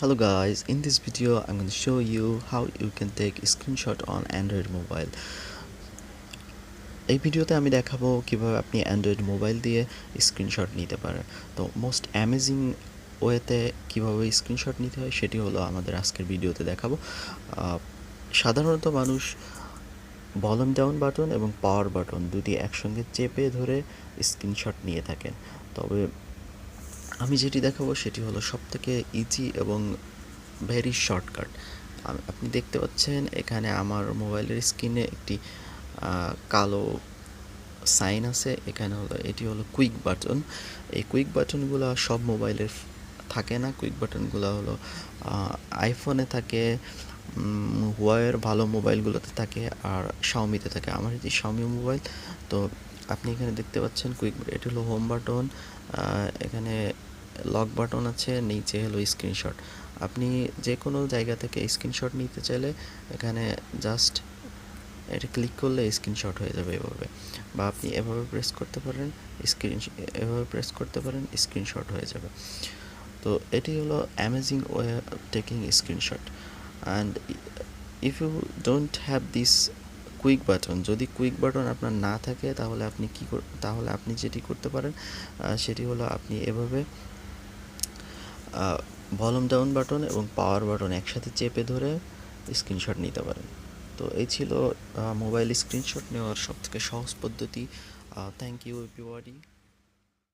Hello guys, in this video I'm going to show you how you can take a screenshot on Android mobile. এই ভিডিওতে আমি দেখাবো কীভাবে আপনি Android mobile দিয়ে স্ক্রিনশট নিতে পারেন। তো মোস্ট অ্যামেজিং ওয়েতে কীভাবে স্ক্রিনশট নিতে হয় সেটি হলো আমাদের আজকের ভিডিওতে দেখাবো। সাধারণত মানুষ ভলিউম ডাউন বাটন এবং পাওয়ার বাটন দুটি একসঙ্গে চেপে ধরে স্ক্রিনশট নিয়ে থাকেন। তবে আমি যেটি দেখাবো সেটি হলো সব থেকে ইজি এবং ভেরি শর্টকাট আপনি দেখতে পাচ্ছেন এখানে আমার মোবাইলের স্ক্রিনে একটি কালো সাইন আছে। এখানে হলো, এটি হলো কুইক বাটন এই কুইক বাটনগুলো সব মোবাইলের থাকে না। কুইক বাটনগুলো হলো আইফোনে থাকে হুয়াওয়ের ভালো মোবাইলগুলোতে থাকে আর শাওমিতে থাকে। আমার এটি শাওমি মোবাইল, তো আপনি এখানে দেখতে পাচ্ছেন কুইক এটি হলো হোম বাটন এখানে লক বাটন আছে, নিচে হলো স্ক্রিনশট আপনি যে কোনো জায়গা থেকে স্ক্রিনশট নিতে চাইলে এখানে জাস্ট এটা ক্লিক করলে স্ক্রিনশট হয়ে যাবে এভাবে। বা আপনি এভাবে প্রেস করতে পারেন স্ক্রিন এভাবে প্রেস করতে পারেন স্ক্রিনশট হয়ে যাবে। তো এটি হলো amazing way taking screenshot and if you don't have this quick button যদি কুইক বাটন আপনার না থাকে, তাহলে আপনি কি তাহলে আপনি যেটি করতে পারেন সেটি হলো আপনি এভাবে ভলিউম ডাউন বাটন এবং পাওয়ার বাটন একসাথে চেপে ধরে স্ক্রিনশট নিতে পারেন। তো এই ছিল মোবাইল স্ক্রিনশট নেওয়ার সবথেকে সহজ পদ্ধতি। Thank you everybody